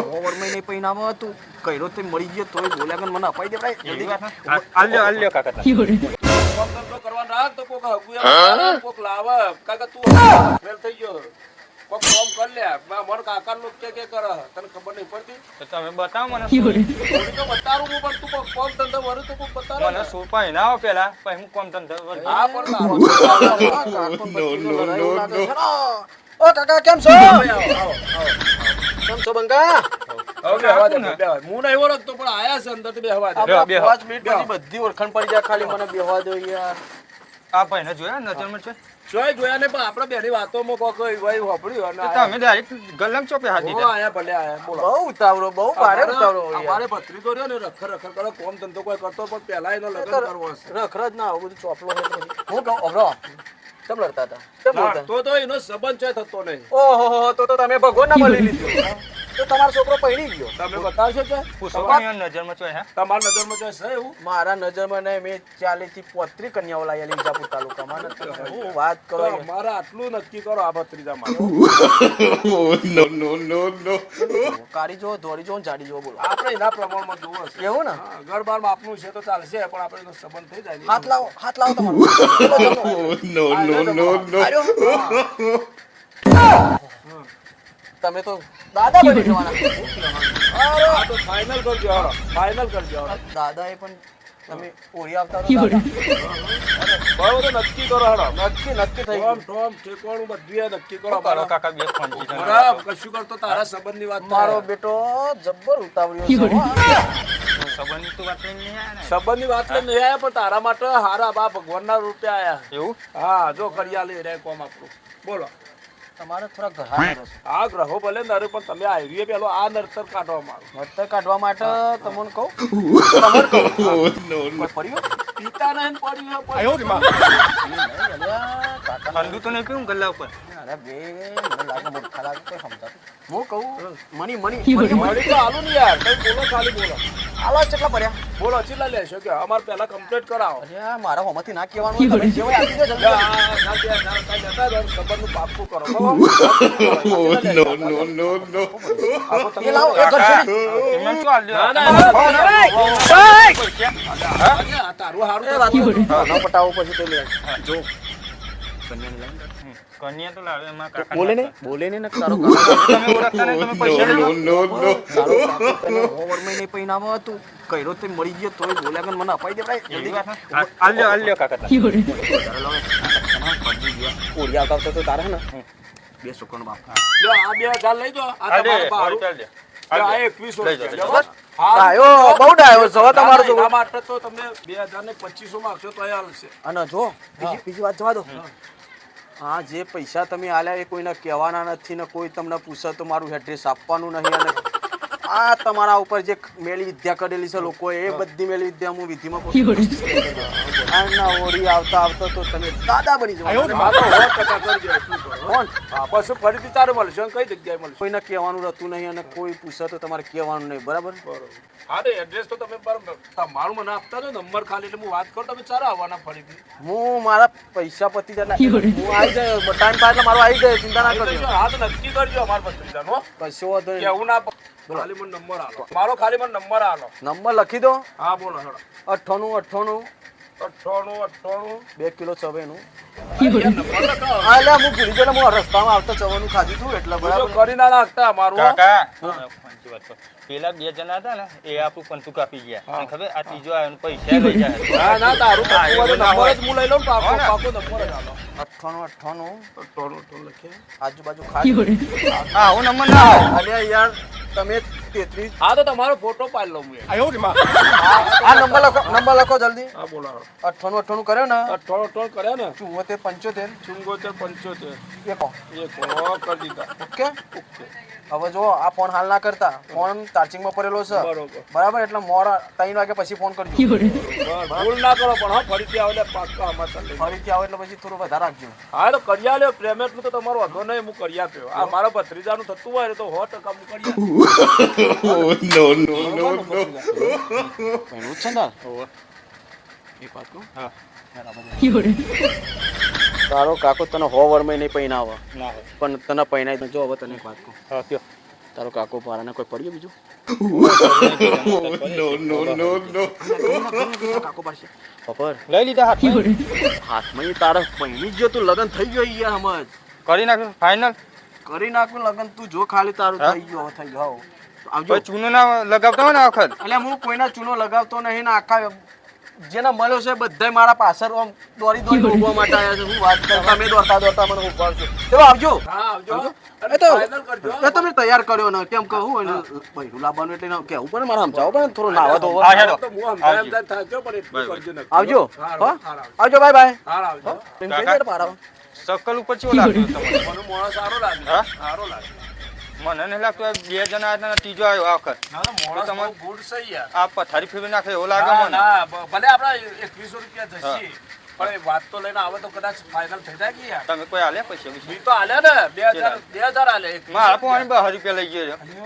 Over મહિને પૈનામાં હતું. કઈરો તે મળી ગયો તોય બોલ્યા મને અપાઈ દેવડાય એવી જલ્દી વાત આલ્યો આ- આ લ્યો, આ લ્યો કાકા. તમે. કરવાનું રાખ તો કોક હગું એમ કોક લાવે. કાકા તું ફેલ થઈ ગયો. કોક કોમ કર લે. મા- કાકા લોક કે કે કરે. તને ખબર નહીં પડતી? તો તમે બતાવો મને? તો બતાવું હું પણ તું કોમ ધંધો વરું તો કોક બતાવો મને શું ના આવો પેલા. પછી હું કોમ ધંધો કરું. હા પણ લાવો. ઓ કાકા કેમ છો? આવો, આવો, આવો. કેમ છો બંકા હવે બેહવા દે, હું નહીં ઓળખતો પણ આયા છે અંદર બેહવા દે. બેહો, બેહો. મિનિટ પછી બધી ઓળખાણ પડી જાય ખાલી મને બેહવા દો યાર. આ ભાઈને જોયા? નજરમાં છે? જોઈ જોયા ને પણ આપણે બેની વાતોમાં કોક ભાઈ વાપર્યું અને તમે ડાયરેક્ટ ગલ્લામાં ચોપે ઓ, આયા ભલે આયા. બોલો. બહુ ઉતાવળો બહુ ભારે ઉતાવળો અમારે ભત્રીજો રહ્યો ને રખર રખર કરો કોમ ધંધો કોઈ કરતો પણ પહેલા એનો લગ્ન કરવો હશે. રખરજ ના આવું બધું ચોપલો તો. હું કહું અબરો કેમ લડતા હતા? કેમ લડતા? તો તો એનો સંબંધ છે થતો નહીં. ઓહો તો તો તમે ભગવાન ના મળી લીધું. તો તમારો છોકરો પહેરી ગયો. તમે બતાવશો કે? કોની નજરમાં ચોય હે તમારા નજરમાં જો છે એવું? મારા નજરમાં ને મેં ચાલીસથી પોત્રી કન્યાઓ લાયેલી વિજાપુર તાલુકામાં. નથી હું વાત કરો મારા આટલું નક્કી કરો આ ભત્રીજા નો કારી જો ધોરી જો જાડી જો બોલો. આપણે એના પ્રમાણમાં જોવો છે એવું ને? ઘર બાર આપનું છે તો ચાલશે પણ આપણે તો સંબંધ થઈ જાય હાથ લાવો હાથ લાવો તમારો. તમે તો દાદા બની જવાના. આ તો ફાઇનલ કરજો હાલો ફાઇનલ કરજો. દાદા એ પણ તમે ઓરી આવતા રહો. બરાબર તો નક્કી કરો હાલો નક્કી નક્કી થઈ ટોમ ગયું. ટોમ ઠેકોણું બધું એ નક્કી કરો મારો કાકા બે ફોન બરાબર કશું કરતો તારા સંબંધની વાત મારો. બેટો જબ્બર ઉતાવળ્યો છે સંબંધની વાત લઈને નહીં આયા વાત નહીં આયા પણ તારા માટે હારા બા ભગવાનના રૂપે આયા. એવું? હા જો કરિયા લઈ રે કોમ આપણું. બોલો. તમારે થોડા ઘરા કરો છો. આ ગ્રહો ભલે નર પણ તમે આવીએ પેલો આ નર્તર કાઢવામાં માંગો. નડતર કાઢવા માટે તમને કહું? તમને કહું? કોઈ પિતા નહીં પડ્યો હોય પણ માં. કાકા ઠંડુ તો નહીં પીવું ગલ્લા ઉપર? અરે બે લાગે મૂર્ખા લાગે સમજાતું. હું કહું મની મની મની. મળી તો આલું ને યાર. કઈ બોલો ખાલી બોલો. આલો કેટલા પડ્યા બોલો ચેટલા લેશો કે અમારે પહેલા કમ્પ્લીટ કરાવો અરે મારા હોમાંથી ના કહેવાનું. તમે જેવાય આપી દો જલ્દી. ના, ના, ના, કાંઈ લેતા જાઓ, સંબંધનું કરો બરાબર? એ લાવો એ ઘર છોડી. એમને શું હાલ ના, ના, ના, ના, તારું હારું એ વાત ન પટાવો પછી તો લે જો કન્યા તો લાવે એમાં કાકા બોલે ને બોલે ને ને તારો તમે ઓળખતા નહીં તમે પૈસા લેવા તારો કાકો ઓવર મહિને પૈનામાં હતું કઈરો તે મળી ગયો તોય બોલ્યા ગન મને અપાઈ દેવડાય એવી જલ્દી આ- આ લ્યો, આ લ્યો કાકા તમે. આવતા આવતા તો તારા ને બે છોકરાનો બાપ લ્યો, આ બે હજાર લઈ જાઓ. આ આ લે, ચાલ આ આ એકવીસો લઈ જાઓ, રૂપિયા, લઈ લ્યો, હા. ડાયો બહુ ડાયો છે તમારો ના, છોકરો. એના માટે તો તમે બે હજાર ને પચીસો માંગશો તો હાલશે અને જો બીજી બીજી વાત જવા દો હા, જે પૈસા તમે આલ્યા એ કોઈને કહેવાના નથી ને કોઈ તમને પૂછે તો મારું એડ્રેસ આપવાનું નહીં અને આ તમારા ઉપર જે મેળી વિદ્યા કરેલી છે લોકો એ બધી મેળી વિદ્યા હું વિધિમાં પૂછું આના આવતા આવતા તો તમે દાદા બની કરો. કોણ? પછી ફરીથી તારે મળશે? કઈ જગ્યાએ મળશે? કોઈને કહેવાનું રહેતું નહીં અને કોઈ પૂછે તો તમારે કહેવાનું નહીં બરાબર? બરાબર. હા તો એડ્રેસ તો તમે બરાબર તમારું મને આપતા જો નંબર ખાલી એટલે હું વાત કરું તમે ચારે આવવાના ફરીથી. હું મારા પૈસા પતી જાય હું આવી જાય ટાઈમ પાસ મારો આવી જાય ચિંતા ના કરજો. હા તો નક્કી કરજો અમારા પત્રિકાનો હો. કશો એવું ના ખાલી મને નંબર આલો. મારો ખાલી મને નંબર આલો. નંબર લખી દો. હા બોલો અઠ્ઠાણું અઠ્ઠાણું. અઠ્ઠાણું અઠ્ઠાણું. બે કિલો ચવેનું લખાવો. હા એટલે હું ભૂલી ગયો હું રસ્તામાં આવતા ચવાનું ખાધું હતું એટલે બરાબર. કરી ના નાખતા મારું કાકા. પેલા બે જણા હતા ને એ આપણું પંતુ કાપી ગયા. ખબર આ ત્રીજો આવ્યો ને પૈસા લઈ જાય ના ના તારું નંબર જ હું લઈ લઉં પાકો? પાકો નંબર જ આલો. અઠ્ઠાણું અઠ્ઠાણું. અઠ્ઠાણું લખીએ. આજુબાજુ ખાલી. હા હું નંબર ના આવે. અલ્યા યાર તમે તેત્રીસ. હા તો તમારો ફોટો પાડી લઉં હું. આ નંબર લખો નંબર લખો જલ્દી. હા બોલાવો અઠ્ઠાણું અઠ્ઠાણું કર્યો ને? અઠ્ઠાણું અઠ્ઠાણું કર્યા ને? ચુમ્મોતેર પંચોતેર. ચુંગોતેર પંચોતેર. એ કહો એ કો કરી દીધા. ઓકે? ઓકે. હવે જો આ ફોન હાલ ના કરતા ફોન ચાર્જિંગમાં પડેલો છે. બરાબર. એટલે મોડા ત્રણ વાગે પછી ફોન કરજો. ભૂલ ના કરો પણ હા ફરીથી આવે એટલે પાક્કા લઈ ફરીથી આવે એટલે પછી થોડું વધારે રાખજો. હા તો કરી લ્યો પ્રેમ એટલું તો તમારો વાંધો નહીં હું કરી આપ્યો આ મારા ભત્રીજાનું થતું હોય તો સો ટકા હું કરી. ભણવું જ છે ને એક વાત કહું? હા. તારો કાકો તને હો વરમે નહીં હોય. પણ તને પહેરાય જો હવે તને એક વાત કહું. હા કયો? તારો કાકો પારાને કોઈ પડ્યો બીજું કાકો પપર લઈ લીધા હાથમાં? હાથમાં તારા પૈણી ગયો તું લગન થઈ ગયો યાર હમજ કરી નાખ્યું ફાઇનલ કરી નાખ્યું લગન તું જો ખાલી તારું થઈ ગયો થઈ ગયો આવજો. ચૂનો ના લગાવતો હોય ને આ વખત? એટલે હું કોઈના ચૂનો લગાવતો નહીં ને આખા જેના મળ્યો છે બધાય મારા પાછળ આમ દોરી દોરી ઉભવા માટે આવ્યા છે હું વાત કરું તમે દોડતા દોડતા મને ઉપાડશો ચલો આવજો. આવજો. એ તો ફાઇનલ કરજો. એ તમે તૈયાર કર્યો ને કેમ કહું હોય બૈરું લાવવાનું એટલે એને કેવું મારે સમજાવો થોડું નાવા તો. પણ નક્કી. આવજો. આવજો બાય બાય. આવજો. સકલ ઉપર ચેવો લાગ્યો તમને મને મોણસ સારો લાગે હા? સારો લાગે મને નહીં લાગતું બે જણા હતા ત્રીજો આવ્યો આ વખત. તમારે ગુડ છે યાર. આ પથારી ફેરવી નાખે એવો લાગે મને. ભલે આપણે એકવીસો રૂપિયા જશે પણ એ વાત તો લઈને આવે તો કદાચ ફાઇનલ થઈ જાય યાર? તમે કોઈ આલે પૈસા તો આલે ને બે હજાર બે હજાર આલે મારા પણ લઈ ગયો છે.